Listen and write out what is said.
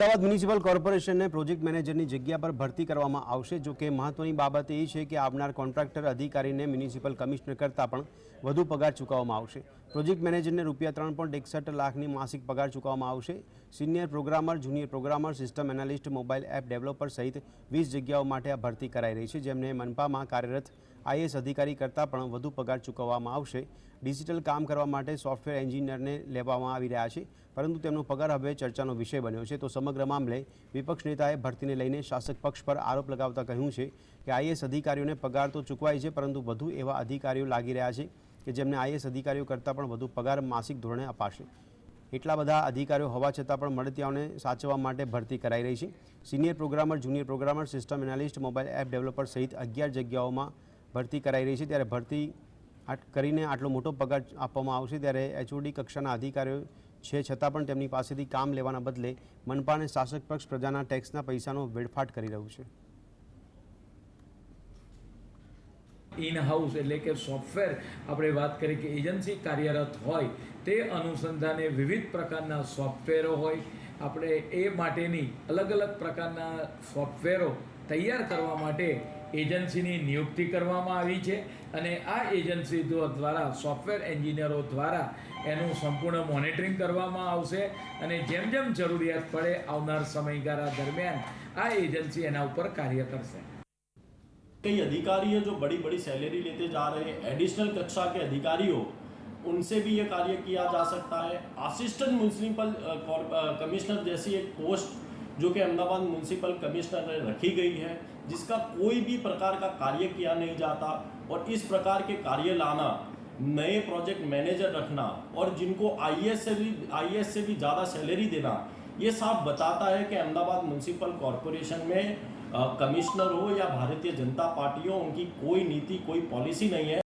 Ahmedabad municipal કોર્પોરેશનને project મેનેજરની જગ્યા પર ભરતી કરવામાં આવશે, જો કે મહત્વની બાબત એ છે કે આવનાર કોન્ટ્રાક્ટર અધિકારીને મ્યુનિસિપલ કમિશનર કરતાં પણ વધુ પગાર ચૂકવવામાં આવશે. પ્રોજેક્ટ મેનેજરને રૂપિયા ત્રણ પોઈન્ટ એકસઠ લાખની માસિક પગાર ચૂકવવામાં આવશે. Senior programmer, junior programmer, system analyst, mobile app developer સહિત વીસ જગ્યાઓ માટે આ ભરતી કરાઈ રહી છે, જેમને મનપામાં કાર્યરત આઈએસ અધિકારી કરતાં પણ વધુ પગાર ચૂકવવામાં આવશે. ડિજિટલ કામ કરવા માટે સોફ્ટવેર એન્જિનિયરને લેવામાં આવી રહ્યા છે, પરંતુ તેમનો પગાર હવે ચર્ચાનો વિષય બન્યો છે. તો સમગ્ર મામલે વિપક્ષ નેતાએ ભરતીને લઈને શાસક પક્ષ પર આરોપ લગાવતા કહ્યું છે કે આઈએસ અધિકારીઓને પગાર તો ચૂકવાય છે, પરંતુ વધુ એવા અધિકારીઓ લાગી રહ્યા છે કે જેમને આઈએસ અધિકારીઓ કરતાં પણ વધુ પગાર માસિક ધોરણે અપાશે. એટલા બધા અધિકારીઓ હોવા છતાં પણ મળતિયાઓને સાચવવા માટે ભરતી કરાઈ રહી છે. Senior programmer, junior programmer, system analyst, mobile app developer સહિત અગિયાર જગ્યાઓમાં ભરતી કરાઈ રહી છે. ત્યારે ભરતી કરીને આટલો મોટો પગાર આપવામાં આવશે ત્યારે એચઓડી કક્ષાના અધિકારીઓ છે છતાં પણ તેમની પાસેથી કામ લેવાના બદલે મનપા અને શાસક પક્ષ પ્રજાના ટેક્સના પૈસાનો વેડફાટ કરી રહ્યું છે. ઇન હાઉસ એટલે કે સોફ્ટવેર આપણે વાત કરીએ કે એજન્સી કાર્યરત હોય તે અનુસંધાને વિવિધ પ્રકારના સોફ્ટવેરો હોય. આપણે એ માટેની અલગ અલગ પ્રકારના સોફ્ટવેરો તૈયાર કરવા માટે એજન્સીની નિયુક્તિ કરવામાં આવી છે અને આ એજન્સી દ્વારા સોફ્ટવેર એન્જિનિયરો દ્વારા એનું સંપૂર્ણ મોનિટરિંગ કરવામાં આવશે અને જેમ જેમ જરૂરિયાત પડે આવનાર સમયગાળા દરમિયાન આ એજન્સી એના ઉપર કાર્ય કરશે. કઈ अधिकारी જો जो बड़ी बड़ी सैलरी જા રહે એડિશનલ કક્ષા કે અધિકારીઓ, ઉનસે अधिकारियों उनसे કાર્ય ये જા किया जा આસિસ્ટન્ટ है असिस्टेंट म्यूनसिपल कमिश्नर जैसी जो कि अहमदाबाद म्यूनसिपल कमिश्नर रखी गई है, जिसका कोई भी प्रकार का कार्य किया नहीं जाता और इस प्रकार के कार्य लाना, नए प्रोजेक्ट मैनेजर रखना और जिनको आईएएस से भी आईएएस से भी ज़्यादा सैलरी देना, ये साफ़ बताता है कि अहमदाबाद म्यूनसिपल कॉरपोरेशन में कमिश्नर हो या भारतीय जनता पार्टी हो, उनकी कोई नीति, कोई पॉलिसी नहीं है।